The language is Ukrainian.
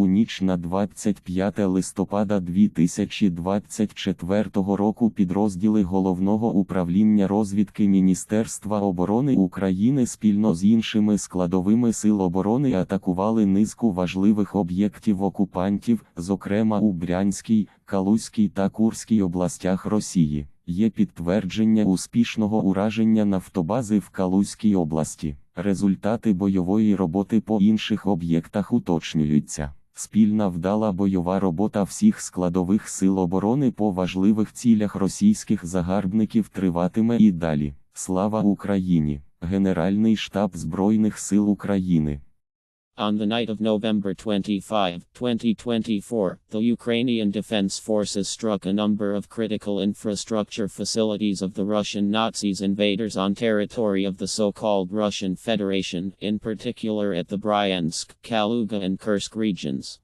У ніч на 25 листопада 2024 року підрозділи Головного управління розвідки Міністерства оборони України спільно з іншими складовими сил оборони атакували низку важливих об'єктів окупантів, зокрема у Брянській, Калузькій та Курській областях Росії. Є підтвердження успішного ураження нафтобази в Калузькій області. Результати бойової роботи по інших об'єктах уточнюються. Спільна вдала бойова робота всіх складових сил оборони по важливих цілях російських загарбників триватиме і далі. Слава Україні! Генеральний штаб Збройних сил України. On the night of November 25, 2024, the Ukrainian Defense Forces struck a number of critical infrastructure facilities of the Russian Nazis invaders on territory of the so-called Russian Federation, in particular at the Bryansk, Kaluga and Kursk regions.